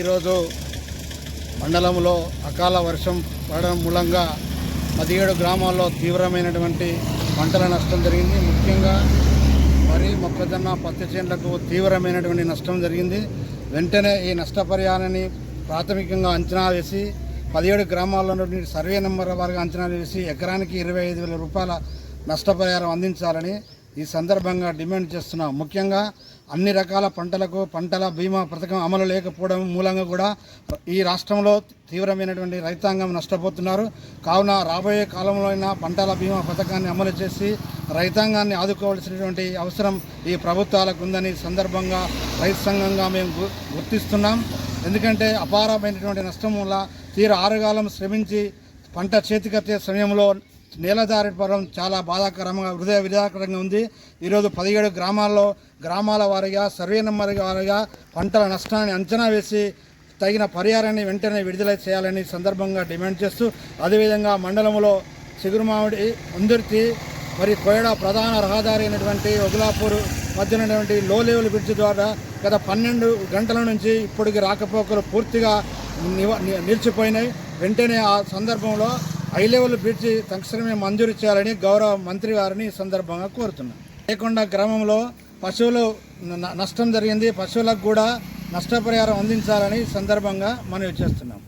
ఈరోజు మండలంలో అకాల వర్షం పడడం మూలంగా పదిహేడు గ్రామాల్లో తీవ్రమైనటువంటి పంటల నష్టం జరిగింది. ముఖ్యంగా వరి మొక్కజొన్న పత్తి చేనులకు తీవ్రమైనటువంటి నష్టం జరిగింది. వెంటనే ఈ నష్టపరిహారాన్ని ప్రాథమికంగా అంచనా వేసి పదిహేడు గ్రామాల్లో నుండి సర్వే నెంబర్ వారిగా అంచనా వేసి ఎకరానికి ఇరవై ఐదు వేల రూపాయల నష్టపరిహారం అందించాలని ఈ సందర్భంగా డిమాండ్ చేస్తున్నాం. ముఖ్యంగా అన్ని రకాల పంటలకు పంటల బీమా పథకం అమలు లేకపోవడం మూలంగా కూడా ఈ రాష్ట్రంలో తీవ్రమైనటువంటి రైతాంగం నష్టపోతున్నారు. కావున రాబోయే కాలంలో అయినా పంటల బీమా పథకాన్ని అమలు చేసి రైతాంగాన్ని ఆదుకోవాల్సినటువంటి అవసరం ఈ ప్రభుత్వాలకు ఉందని సందర్భంగా రైతు సంఘంగా మేము గు- గుర్తిస్తున్నాం. ఎందుకంటే అపారమైనటువంటి నష్టం వల్ల తీర ఆరుగాలం శ్రమించి పంట చేతికత్తే సమయంలో నేలదారిపడం చాలా బాధాకరంగా హృదయ విధాకరంగా ఉంది. ఈరోజు పదిహేడు గ్రామాల్లో గ్రామాల వారీగా సర్వే నెంబర్ వారీగా పంటల నష్టాన్ని అంచనా వేసి తగిన పరిహారాన్ని వెంటనే విడుదల చేయాలని సందర్భంగా డిమాండ్ చేస్తూ అదేవిధంగా మండలంలో చిగురుమామిడి ఉందుర్తి మరి కోయడ ప్రధాన రహదారి అయినటువంటి ఒగులాపూర్ మధ్య ఉన్నటువంటి లో లెవెల్ బ్రిడ్జ్ ద్వారా గత పన్నెండు గంటల నుంచి ఇప్పటికి రాకపోకలు పూర్తిగా నివ- ని- నిలిచిపోయినాయి. వెంటనే ఆ సందర్భంలో హై లెవెల్ బ్రిడ్జ్ తక్షణమే మంజూరు చేయాలని గౌరవ మంత్రి గారిని సందర్భంగా కోరుతున్నాం. లేకుండా గ్రామంలో పశువులు నష్టం జరిగింది. పశువులకు కూడా నష్టపరిహారం అందించాలని సందర్భంగా మనవి చేస్తున్నాం.